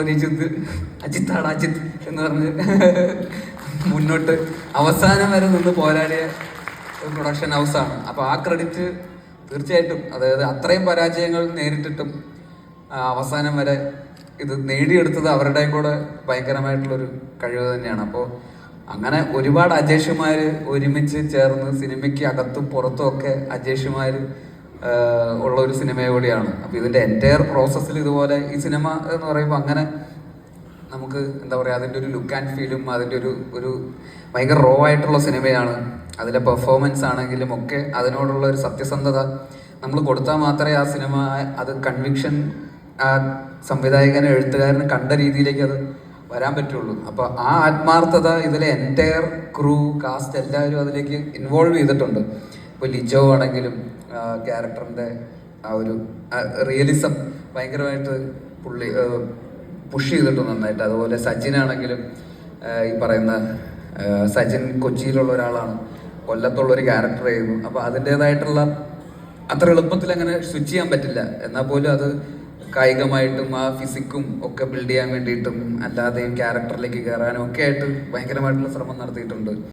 അജിത്ത് അജിത്താണ് അജിത്ത് എന്ന് പറഞ്ഞ് മുന്നോട്ട് അവസാനം വരെ നിന്ന് പോരാടിയ പ്രൊഡക്ഷൻ ഹൗസാണ് അപ്പോൾ ആ ക്രെഡിറ്റ് തീർച്ചയായിട്ടും അതായത് അത്രയും പരാജയങ്ങൾ നേരിട്ടിട്ടും അവസാനം വരെ ഇത് നേടിയെടുത്തത് അവരുടെ കൂടെ ഭയങ്കരമായിട്ടുള്ളൊരു കഴിവ് തന്നെയാണ്. അപ്പോൾ അങ്ങനെ ഒരുപാട് അജേഷുമാർ ഒരുമിച്ച് ചേർന്ന് സിനിമയ്ക്ക് അകത്തും പുറത്തും ഒക്കെ അജേഷുമാർ ഉള്ള ഒരു സിനിമ കൂടിയാണ്. അപ്പോൾ ഇതിന്റെ എന്റയർ പ്രോസസ്സിൽ ഇതുപോലെ ഈ സിനിമ എന്ന് പറയുമ്പോൾ അങ്ങനെ നമുക്ക് എന്താ പറയുക അതിന്റെ ഒരു ലുക്ക് ആൻഡ് ഫീലും അതിന്റെ ഒരു ഒരു ഭയങ്കര റോ ആയിട്ടുള്ള സിനിമയാണ് അതിലെ പെർഫോമൻസ് ആണെങ്കിലും ഒക്കെ അതിനോടുള്ള ഒരു സത്യസന്ധത നമ്മൾ കൊടുത്താൽ മാത്രമേ ആ സിനിമ അത് കൺവിക്ഷൻ ആ സംവിധായകന് എഴുത്തുകാരന് കണ്ട രീതിയിലേക്ക് അത് വരാൻ പറ്റുള്ളൂ. അപ്പോൾ ആ ആത്മാർത്ഥത ഇതിലെ എന്റയർ ക്രൂ കാസ്റ്റ് എല്ലാവരും അതിലേക്ക് ഇൻവോൾവ് ചെയ്തിട്ടുണ്ട്. ഇപ്പോൾ ലിജോ ആണെങ്കിലും ക്യാരക്ടറിന്റെ ആ ഒരു റിയലിസം ഭയങ്കരമായിട്ട് പുള്ളി പുഷ് ചെയ്തിട്ടുണ്ട് നന്നായിട്ട്. അതുപോലെ സജിൻ ആണെങ്കിലും ഈ പറയുന്ന സജിൻ കൊച്ചിയിലുള്ള ഒരാളാണ്. കൊല്ലത്തുള്ള ഒരു ക്യാരക്ടർ ചെയ്യുന്നു അപ്പോൾ അതിന്റേതായിട്ടുള്ള അത്ര എളുപ്പത്തിൽ അങ്ങനെ സ്വിച്ച് ചെയ്യാൻ പറ്റില്ല. എന്നാൽ പോലും അത് കായികമായിട്ടും ആ ഫിസിക്കും ഒക്കെ ബിൽഡ് ചെയ്യാൻ വേണ്ടിയിട്ടും അല്ലാതെയും ക്യാരക്ടറിലേക്ക് കയറാനും ഒക്കെ ആയിട്ട് ഭയങ്കരമായിട്ടുള്ള ശ്രമം നടത്തിയിട്ടുണ്ട്.